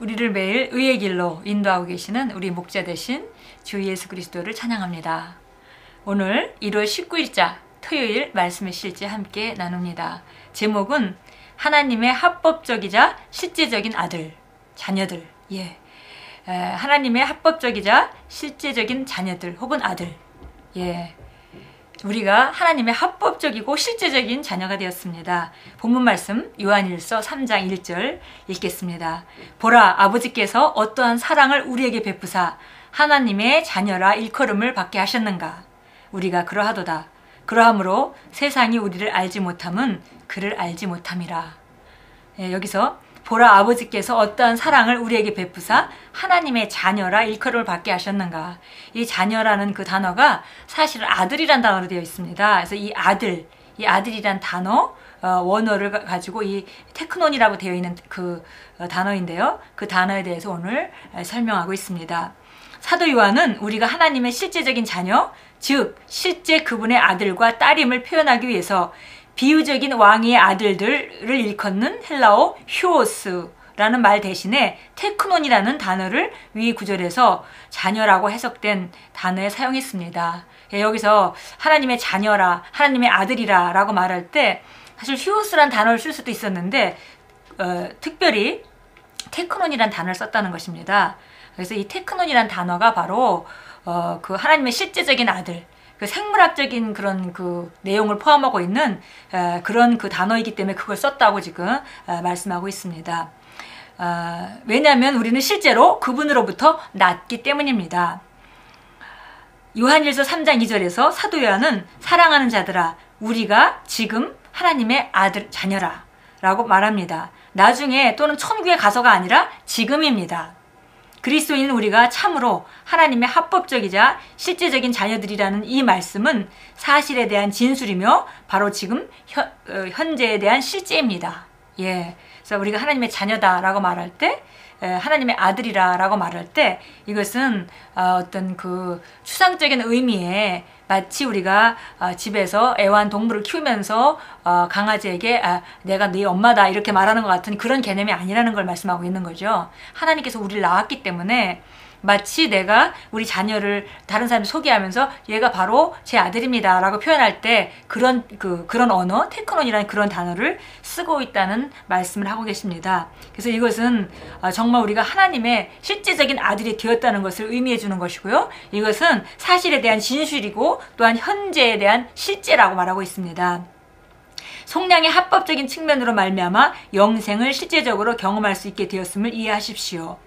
우리를 매일 의의 길로 인도하고 계시는 우리 목자 되신 주 예수 그리스도를 찬양합니다. 오늘 1월 19일자 토요일 말씀의 실제 함께 나눕니다. 제목은 하나님의 합법적이자 실제적인 아들, 자녀들. 예. 하나님의 합법적이자 실제적인 자녀들 혹은 아들. 예. 우리가 하나님의 합법적이고 실제적인 자녀가 되었습니다. 본문 말씀 요한일서 3장 1절 읽겠습니다. 보라 아버지께서 어떠한 사랑을 우리에게 베푸사 하나님의 자녀라 일컬음을 받게 하셨는가 우리가 그러하도다. 그러하므로 세상이 우리를 알지 못함은 그를 알지 못함이라. 예, 여기서 보라 아버지께서 어떠한 사랑을 우리에게 베푸사 하나님의 자녀라 일컬음을 받게 하셨는가. 이 자녀라는 그 단어가 사실 아들이란 단어로 되어 있습니다. 그래서 이 아들, 이 아들이란 단어, 어, 원어를 가지고 이 테크논이라고 되어 있는 그 어, 단어인데요. 그 단어에 대해서 오늘 설명하고 있습니다. 사도 요한은 우리가 하나님의 실제적인 자녀, 즉 실제 그분의 아들과 딸임을 표현하기 위해서 비유적인 왕의 아들들을 일컫는 헬라어 휴오스라는 말 대신에 테크논이라는 단어를 위 구절에서 자녀라고 해석된 단어에 사용했습니다. 예, 여기서 하나님의 자녀라, 하나님의 아들이라 라고 말할 때 사실 휴오스란 단어를 쓸 수도 있었는데 어, 특별히 테크논이란 단어를 썼다는 것입니다. 그래서 이 테크논이란 단어가 바로 어, 그 하나님의 실제적인 아들, 그 생물학적인 그런 그 내용을 포함하고 있는 에, 그런 그 단어이기 때문에 그걸 썼다고 지금 에, 말씀하고 있습니다. 어, 왜냐하면 우리는 실제로 그분으로부터 낫기 때문입니다. 요한일서 3장 2절에서 사도 요한은 사랑하는 자들아 우리가 지금 하나님의 아들 자녀라 라고 말합니다. 나중에 또는 천국에 가서가 아니라 지금입니다. 그리스도인 우리가 참으로 하나님의 합법적이자 실제적인 자녀들이라는 이 말씀은 사실에 대한 진술이며 바로 지금 현, 어, 현재에 대한 실제입니다. 예. 그래서 우리가 하나님의 자녀다라고 말할 때 하나님의 아들이라라고 말할 때 이것은 어, 어떤 그 추상적인 의미에 마치 우리가 어, 집에서 애완 동물을 키우면서 어, 강아지에게 아, 내가 네 엄마다 이렇게 말하는 것 같은 그런 개념이 아니라는 걸 말씀하고 있는 거죠. 하나님께서 우리를 낳았기 때문에 마치 내가 우리 자녀를 다른 사람이 소개하면서 얘가 바로 제 아들입니다 라고 표현할 때 그런 그 그런 언어 테크논이라는 그런 단어를 쓰고 있다는 말씀을 하고 계십니다. 그래서 이것은 어, 정말 우리가 하나님의 실제적인 아들이 되었다는 것을 의미해 주는 것이고요. 이것은 사실에 대한 진실이고 또한 현재에 대한 실제라고 말하고 있습니다. 속량의 합법적인 측면으로 말미암아 영생을 실제적으로 경험할 수 있게 되었음을 이해하십시오.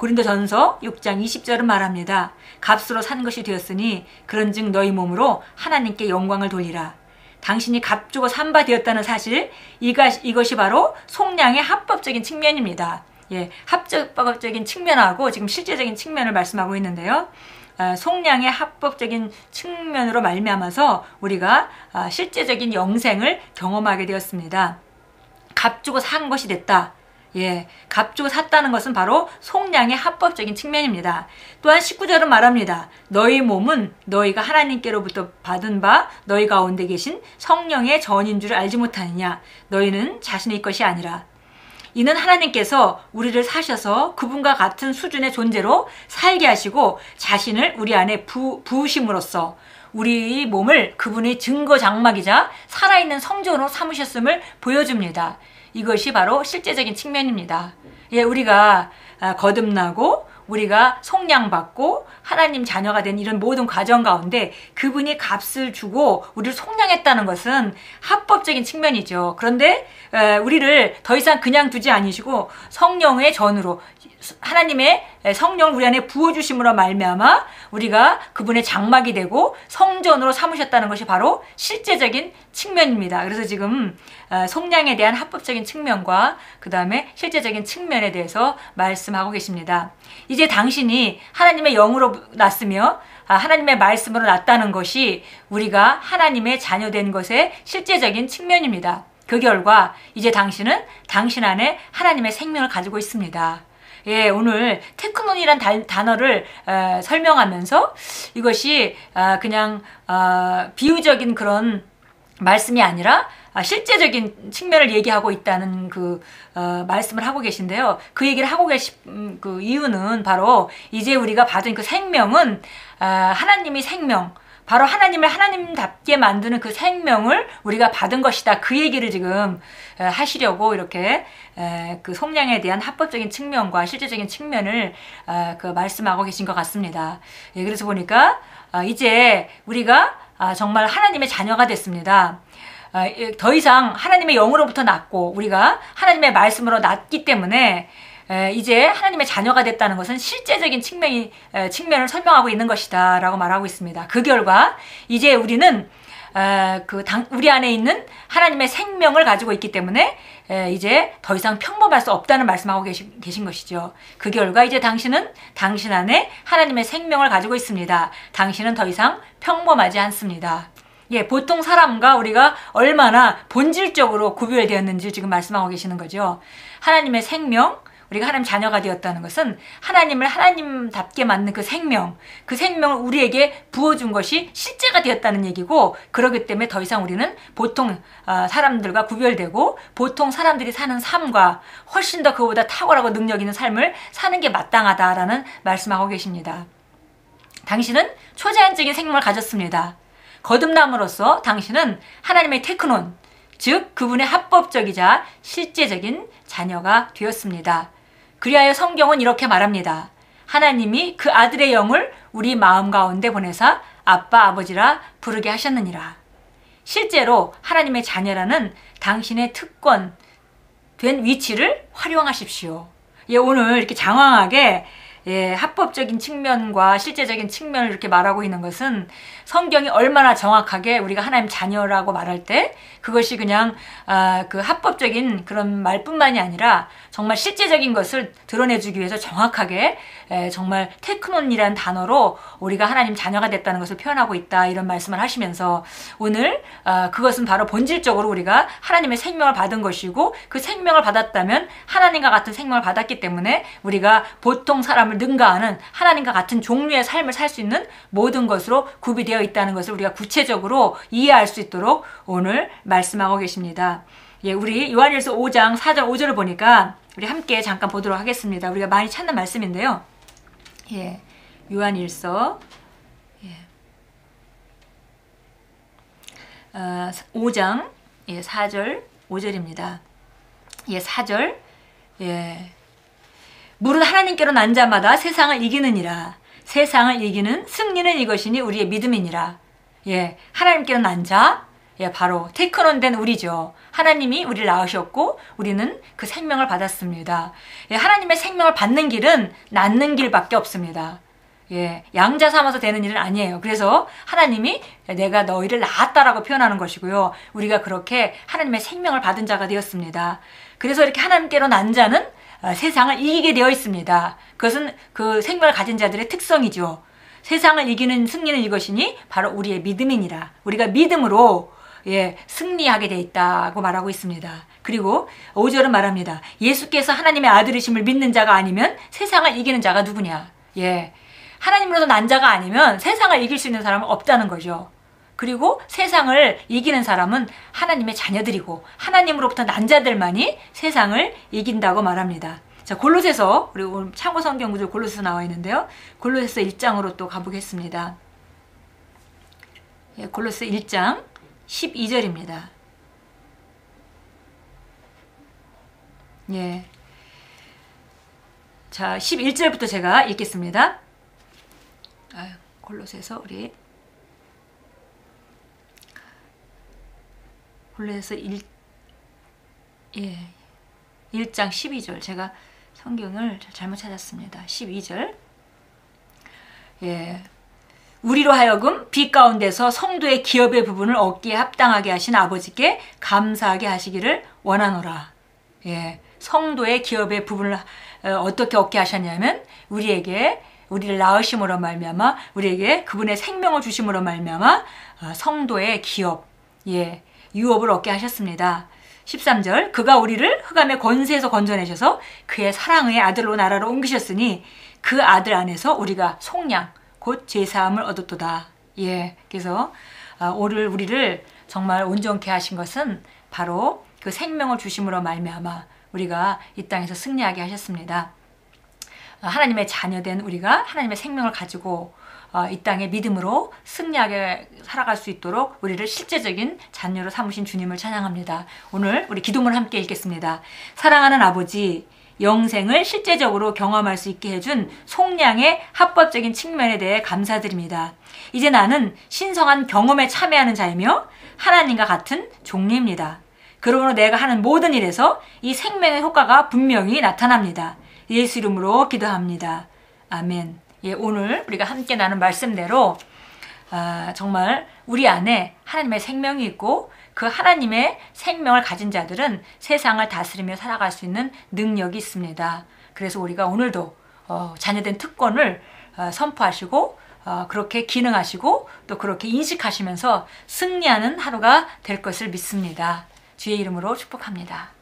고린도전서 6장 20절은 말합니다. 값으로 산 것이 되었으니 그런즉 너희 몸으로 하나님께 영광을 돌리라. 당신이 값 주고 산 바 되었다는 사실 이것이 바로 속량의 합법적인 측면입니다. 예, 합법적인 측면하고 지금 실제적인 측면을 말씀하고 있는데요. 아, 속량의 합법적인 측면으로 말미암아서 우리가 아, 실제적인 영생을 경험하게 되었습니다. 값 주고 산 것이 됐다. 예, 값 주고 샀다는 것은 바로 속량의 합법적인 측면입니다. 또한 19절은 말합니다. 너희 몸은 너희가 하나님께로부터 받은 바 너희 가운데 계신 성령의 전인 줄 알지 못하느냐. 너희는 자신의 것이 아니라. 이는 하나님께서 우리를 사셔서 그분과 같은 수준의 존재로 살게 하시고 자신을 우리 안에 부, 부으심으로써 우리 몸을 그분의 증거 장막이자 살아있는 성전으로 삼으셨음을 보여줍니다. 이것이 바로 실제적인 측면입니다. 예, 우리가 아, 거듭나고 우리가 속량받고 하나님 자녀가 된 이런 모든 과정 가운데 그분이 값을 주고 우리를 속량했다는 것은 합법적인 측면이죠. 그런데 우리를 더 이상 그냥 두지 아니시고 성령의 전으로 하나님의 성령을 우리 안에 부어주심으로 말미암아 우리가 그분의 장막이 되고 성전으로 삼으셨다는 것이 바로 실제적인 측면입니다. 그래서 지금 속량에 대한 합법적인 측면과 그 다음에 실제적인 측면에 대해서 말씀하고 계십니다. 이제 당신이 하나님의 영으로 났으며 아, 하나님의 말씀으로 났다는 것이 우리가 하나님의 자녀된 것의 실제적인 측면입니다. 그 결과 이제 당신은 당신 안에 하나님의 생명을 가지고 있습니다. 예, 오늘 테크논이란 단어를 에, 설명하면서 이것이 아, 그냥 아, 비유적인 그런 말씀이 아니라 아, 실제적인 측면을 얘기하고 있다는 그 어, 말씀을 하고 계신데요. 그 얘기를 하고 계신 음, 그 이유는 바로 이제 우리가 받은 그 생명은 아, 하나님이 생명 바로 하나님을 하나님답게 만드는 그 생명을 우리가 받은 것이다. 그 얘기를 지금 하시려고 이렇게 그 속량에 대한 합법적인 측면과 실제적인 측면을 아, 그 말씀하고 계신 것 같습니다. 예, 그래서 보니까 아, 이제 우리가 아, 정말 하나님의 자녀가 됐습니다. 더 이상 하나님의 영으로부터 낳고 우리가 하나님의 말씀으로 낳기 때문에 이제 하나님의 자녀가 됐다는 것은 실제적인 측면이 측면을 설명하고 있는 것이다 라고 말하고 있습니다. 그 결과 이제 우리는 그 당, 우리 안에 있는 하나님의 생명을 가지고 있기 때문에 이제 더 이상 평범할 수 없다는 말씀하고 계신, 계신 것이죠. 그 결과 이제 당신은 당신 안에 하나님의 생명을 가지고 있습니다. 당신은 더 이상 평범하지 않습니다. 예, 보통 사람과 우리가 얼마나 본질적으로 구별되었는지 지금 말씀하고 계시는 거죠. 하나님의 생명, 우리가 하나님 자녀가 되었다는 것은 하나님을 하나님답게 맞는 그 생명, 그 생명을 우리에게 부어준 것이 실제가 되었다는 얘기고, 그러기 때문에 더 이상 우리는 보통 아, 사람들과 구별되고, 보통 사람들이 사는 삶과 훨씬 더 그보다 탁월하고 능력 있는 삶을 사는 게 마땅하다라는 말씀하고 계십니다. 당신은 초자연적인 생명을 가졌습니다. 거듭남으로써 당신은 하나님의 테크논, 즉 그분의 합법적이자 실제적인 자녀가 되었습니다. 그리하여 성경은 이렇게 말합니다. 하나님이 그 아들의 영을 우리 마음 가운데 보내사 아빠 아버지라 부르게 하셨느니라. 실제로 하나님의 자녀라는 당신의 특권 된 위치를 활용하십시오. 예, 오늘 이렇게 장황하게 예, 합법적인 측면과 실제적인 측면을 이렇게 말하고 있는 것은 성경이 얼마나 정확하게 우리가 하나님 자녀라고 말할 때 그것이 그냥 아, 그 합법적인 그런 말뿐만이 아니라 정말 실제적인 것을 드러내주기 위해서 정확하게 에, 정말 테크논이라는 단어로 우리가 하나님 자녀가 됐다는 것을 표현하고 있다 이런 말씀을 하시면서 오늘 아, 그것은 바로 본질적으로 우리가 하나님의 생명을 받은 것이고 그 생명을 받았다면 하나님과 같은 생명을 받았기 때문에 우리가 보통 사람을 능가하는 하나님과 같은 종류의 삶을 살 수 있는 모든 것으로 구비되어 있다는 것을 우리가 구체적으로 이해할 수 있도록 오늘 말씀하고 계십니다. 예, 우리 요한일서 5장 4절 5절을 보니까 우리 함께 잠깐 보도록 하겠습니다. 우리가 많이 찾는 말씀인데요. 예. 요한일서 예. 어, 5장 예, 4절 5절입니다. 예, 4절 예. 물은 하나님께로 난 자마다 세상을 이기느니라. 세상을 이기는 승리는 이것이니 우리의 믿음이니라. 예, 하나님께로 난 자, 예, 바로 테크논 된 우리죠. 하나님이 우리를 낳으셨고 우리는 그 생명을 받았습니다. 예, 하나님의 생명을 받는 길은 낳는 길밖에 없습니다. 예, 양자 삼아서 되는 일은 아니에요. 그래서 하나님이 내가 너희를 낳았다라고 표현하는 것이고요. 우리가 그렇게 하나님의 생명을 받은 자가 되었습니다. 그래서 이렇게 하나님께로 난 자는 아, 세상을 이기게 되어 있습니다. 그것은 그 생명을 가진 자들의 특성이죠. 세상을 이기는 승리는 이것이니 바로 우리의 믿음이니라. 우리가 믿음으로 예, 승리하게 돼 있다고 말하고 있습니다. 그리고 5절은 말합니다. 예수께서 하나님의 아들이심을 믿는 자가 아니면 세상을 이기는 자가 누구냐? 예. 하나님으로서 난 자가 아니면 세상을 이길 수 있는 사람은 없다는 거죠. 그리고 세상을 이기는 사람은 하나님의 자녀들이고 하나님으로부터 난 자들만이 세상을 이긴다고 말합니다. 자, 골로새서 오늘 참고 성경 구절 골로새서 나와 있는데요. 골로새서 1장으로 또 가보겠습니다. 예, 골로새 1장 12절입니다. 예. 자, 11절부터 제가 읽겠습니다. 아, 골로새서 우리 골로새서 1 예. 1장 12절 제가 성경을 잘못 찾았습니다. 12절 예. 우리로 하여금 빛 가운데서 성도의 기업의 부분을 얻기에 합당하게 하신 아버지께 감사하게 하시기를 원하노라. 예. 성도의 기업의 부분을 어, 어떻게 얻게 하셨냐면 우리에게 우리를 낳으심으로 말미암아 우리에게 그분의 생명을 주심으로 말미암아 어, 성도의 기업 예. 유업을 얻게 하셨습니다. 13절 그가 우리를 흑암의 권세에서 건져내셔서 그의 사랑의 아들로 나라로 옮기셨으니 그 아들 안에서 우리가 속량 곧 제사함을 얻었도다. 예. 그래서 아, 오늘 우리를 정말 온전케 하신 것은 바로 그 생명을 주심으로 말미암아 우리가 이 땅에서 승리하게 하셨습니다. 어, 하나님의 자녀된 우리가 하나님의 생명을 가지고 어, 이 땅에 믿음으로 승리하게 살아갈 수 있도록 우리를 실제적인 자녀로 삼으신 주님을 찬양합니다. 오늘 우리 기도문 함께 읽겠습니다. 사랑하는 아버지, 영생을 실제적으로 경험할 수 있게 해준 속량의 합법적인 측면에 대해 감사드립니다. 이제 나는 신성한 경험에 참여하는 자이며 하나님과 같은 종류입니다. 그러므로 내가 하는 모든 일에서 이 생명의 효과가 분명히 나타납니다. 예수 이름으로 기도합니다. 아멘. 예, 오늘 우리가 함께 나눈 말씀대로 아, 정말 우리 안에 하나님의 생명이 있고 그 하나님의 생명을 가진 자들은 세상을 다스리며 살아갈 수 있는 능력이 있습니다. 그래서 우리가 오늘도 어, 자녀된 특권을 어, 선포하시고 어, 그렇게 기능하시고 또 그렇게 인식하시면서 승리하는 하루가 될 것을 믿습니다. 주의 이름으로 축복합니다.